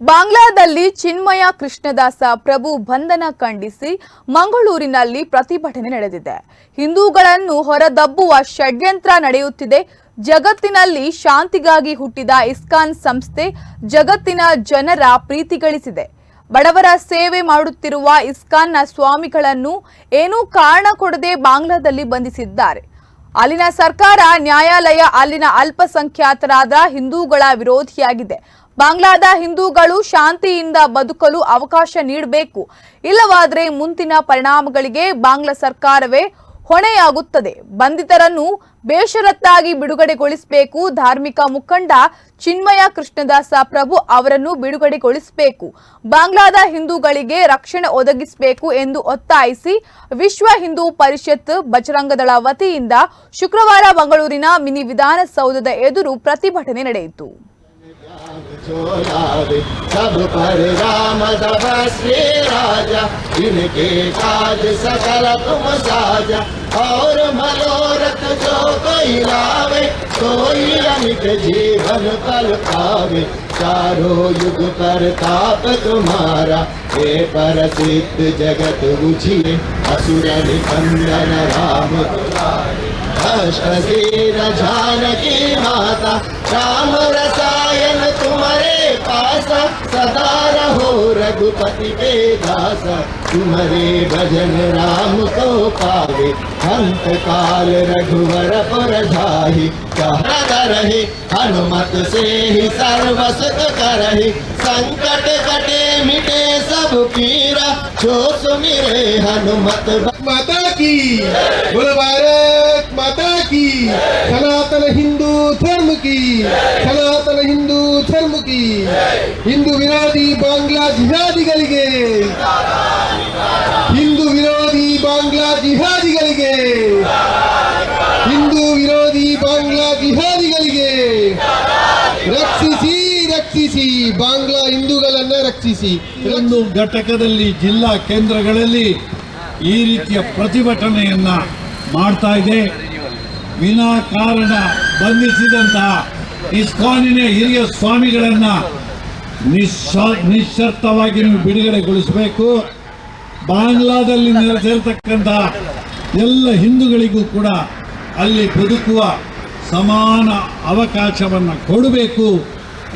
ಬಾಂಗ್ಲಾದಲ್ಲಿ ಚಿನ್ಮಯ ಕೃಷ್ಣದಾಸ ಪ್ರಭು ಬಂಧನ ಖಂಡಿಸಿ ಮಂಗಳೂರಿನಲ್ಲಿ ಪ್ರತಿಭಟನೆ ನಡೆದಿದೆ. ಹಿಂದೂಗಳನ್ನು ಹೊರದಬ್ಬುವ ಷಡ್ಯಂತ್ರ ನಡೆಯುತ್ತಿದೆ. ಜಗತ್ತಿನಲ್ಲಿ ಶಾಂತಿಗಾಗಿ ಹುಟ್ಟಿದ ಇಸ್ಕಾನ್ ಸಂಸ್ಥೆ ಜಗತ್ತಿನ ಜನರ ಪ್ರೀತಿ ಗಳಿಸಿದೆ ಬಡವರ ಸೇವೆ ಮಾಡುತ್ತಿರುವ ಇಸ್ಕಾನ್ನ ಸ್ವಾಮಿಗಳನ್ನು ಏನೂ ಕಾರಣ ಕೊಡದೆ ಬಾಂಗ್ಲಾದಲ್ಲಿ ಬಂಧಿಸಿದ್ದಾರೆ. ಅಲ್ಲಿನ ಸರ್ಕಾರ ನ್ಯಾಯಾಲಯ ಅಲ್ಲಿನ ಅಲ್ಪಸಂಖ್ಯಾತರಾದ ಹಿಂದೂಗಳ ವಿರೋಧಿಯಾಗಿದೆ. ಬಾಂಗ್ಲಾದ ಹಿಂದೂಗಳು ಶಾಂತಿಯಿಂದ ಬದುಕಲು ಅವಕಾಶ ನೀಡಬೇಕು. ಇಲ್ಲವಾದರೆ ಮುಂದಿನ ಪರಿಣಾಮಗಳಿಗೆ ಬಾಂಗ್ಲಾ ಸರ್ಕಾರವೇ ಹೊಣೆಯಾಗುತ್ತದೆ. ಬಂಧಿತರನ್ನು ಬೇಷರತ್ತಾಗಿ ಬಿಡುಗಡೆಗೊಳಿಸಬೇಕು. ಧಾರ್ಮಿಕ ಮುಖಂಡ ಚಿನ್ಮಯ ಕೃಷ್ಣದಾಸ ಪ್ರಭು ಅವರನ್ನು ಬಿಡುಗಡೆಗೊಳಿಸಬೇಕು. ಬಾಂಗ್ಲಾದ ಹಿಂದೂಗಳಿಗೆ ರಕ್ಷಣೆ ಒದಗಿಸಬೇಕು ಎಂದು ಒತ್ತಾಯಿಸಿ ವಿಶ್ವ ಹಿಂದೂ ಪರಿಷತ್ ಬಜರಂಗದಳ ವತಿಯಿಂದ ಶುಕ್ರವಾರ ಮಂಗಳೂರಿನ ಮಿನಿ ವಿಧಾನಸೌಧದ ಎದುರು ಪ್ರತಿಭಟನೆ ನಡೆಯಿತು. सब पर राम दब श्री राजा। इनके काज सकल तुम साजा। और मनोरथ जो कोई लावे, कोई अमित जीवन पल पावे। चारों युग पर ताप तुम्हारा। हे पर जगत, बुझिए असुर निकंदन राम। अष्टशीर जानकी माता, राम रसायन तुम्हारे पास, सदा रहो रघुपति के दास। तुम्हारे भजन राम को पावे अंत काल रघुवर पर जाहि रहे हनुमत से ही सर्व करहि, संकट कटे मिटे सब पीरा। जो सुमिरे हनुमत माता की, बोल माता की सनातन हिंदू धर्म की सनातन हिंदू धर्म की ಹಿಂದೂ ವಿರೋಧಿ ಬಾಂಗ್ಲಾ ಜಿಹಾದಿಗಳಿಗೆ ಹಿಂದೂ ವಿರೋಧಿ ಬಾಂಗ್ಲಾ ಜಿಹಾದಿಗಳಿಗೆ ಹಿಂದೂ ವಿರೋಧಿ ಬಾಂಗ್ಲಾ ಜಿಹಾದಿಗಳಿಗೆ ರಕ್ಷಿಸಿ ರಕ್ಷಿಸಿ ಬಾಂಗ್ಲಾ ಹಿಂದೂಗಳನ್ನ ರಕ್ಷಿಸಿ ಒಂದು ಘಟಕದಲ್ಲಿ ಜಿಲ್ಲಾ ಕೇಂದ್ರಗಳಲ್ಲಿ ಈ ರೀತಿಯ ಪ್ರತಿಭಟನೆಯನ್ನ ಮಾಡ್ತಾ ಇದೆ ವಿನಾಕಾರಣ ಬಂಧಿಸಿದಂತಹ ಇಸ್ಕಾನಿನ ಹಿರಿಯ ಸ್ವಾಮಿಗಳನ್ನ ನಿಶ್ಚರ್ತವಾಗಿ ನೀವು ಬಿಡುಗಡೆಗೊಳಿಸಬೇಕು. ಬಾಂಗ್ಲಾದಲ್ಲಿ ನೆಲೆಸಿರ್ತಕ್ಕಂತಹ ಎಲ್ಲ ಹಿಂದೂಗಳಿಗೂ ಕೂಡ ಅಲ್ಲಿ ಬದುಕುವ ಸಮಾನ ಅವಕಾಶವನ್ನು ಕೊಡಬೇಕು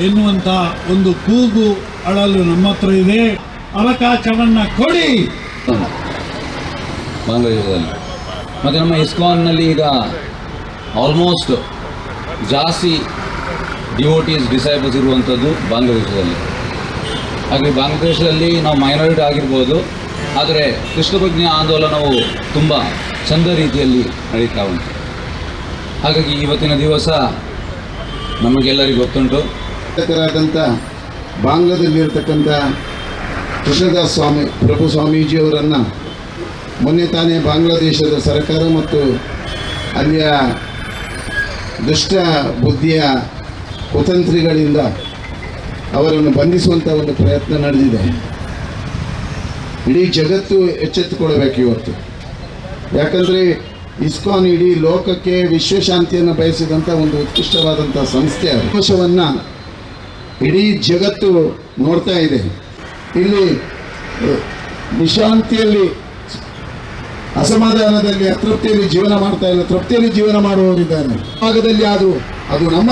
ಎನ್ನುವಂಥ ಒಂದು ಕೂಗು ಅಳಲು ನಮ್ಮ ಹತ್ರ ಇದೆ. ಅವಕಾಶವನ್ನ ಕೊಡಿ. ಬಾಂಗ್ಲಾದೇಶದಲ್ಲಿ. ಮತ್ತು ನಮ್ಮ ಇಸ್ಕಾನ್ನಲ್ಲಿ ಈಗ ಆಲ್ಮೋಸ್ಟ್ ಜಾಸ್ತಿ ಡಿವೋಟೀಸ್ ಡಿಸೈಬಲ್ಸ್ ಇರುವಂಥದ್ದು ಬಾಂಗ್ಲಾದೇಶದಲ್ಲಿ. ಹಾಗೆ ಬಾಂಗ್ಲಾದೇಶದಲ್ಲಿ ನಾವು ಮೈನಾರಿಟಿ ಆಗಿರ್ಬೋದು, ಆದರೆ ಕೃಷ್ಣಪ್ರಜ್ಞೆ ಆಂದೋಲನವು ತುಂಬ ಚಂದ ರೀತಿಯಲ್ಲಿ ನಡೀತಾ ಉಂಟು. ಹಾಗಾಗಿ ಇವತ್ತಿನ ದಿವಸ ನಮಗೆಲ್ಲರಿಗೂ ಗೊತ್ತುಂಟು. ಾದಂಥ ಬಾಂಗ್ಲಾದಲ್ಲಿರ್ತಕ್ಕಂಥ ಕೃಷ್ಣದಾಸ್ ಸ್ವಾಮಿ, ಪ್ರಭು ಸ್ವಾಮೀಜಿಯವರನ್ನು ಮೊನ್ನೆ ತಾನೇ ಬಾಂಗ್ಲಾದೇಶದ ಸರ್ಕಾರ ಮತ್ತು ಅಲ್ಲಿಯ ದುಷ್ಟ ಬುದ್ಧಿಯ ಕುತಂತ್ರಿಗಳಿಂದ ಅವರನ್ನು ಬಂಧಿಸುವಂಥ ಒಂದು ಪ್ರಯತ್ನ ನಡೆದಿದೆ. ಇಡೀ ಜಗತ್ತು ಎಚ್ಚೆತ್ತುಕೊಳ್ಳಬೇಕು ಇವತ್ತು. ಯಾಕಂದರೆ ಇಸ್ಕಾನ್ ಇಡೀ ಲೋಕಕ್ಕೆ ವಿಶ್ವಶಾಂತಿಯನ್ನು ಬಯಸಿದಂಥ ಒಂದು ಉತ್ಕೃಷ್ಟವಾದಂಥ ಸಂಸ್ಥೆ ಅವಕಾಶವನ್ನು ಇಡೀ ಜಗತ್ತು ನೋಡ್ತಾ ಇದೆ. ಇಲ್ಲಿ ನಿಶಾಂತಿಯಲ್ಲಿ ಅಸಮಾಧಾನದಲ್ಲಿ ಅತೃಪ್ತಿಯಲ್ಲಿ ಜೀವನ ಮಾಡ್ತಾ ಇಲ್ಲ ತೃಪ್ತಿಯಲ್ಲಿ ಜೀವನ ಮಾಡುವವರಿದ್ದಾರೆ. ಭಾಗದಲ್ಲಿ ಅದು ಅದು ನಮ್ಮ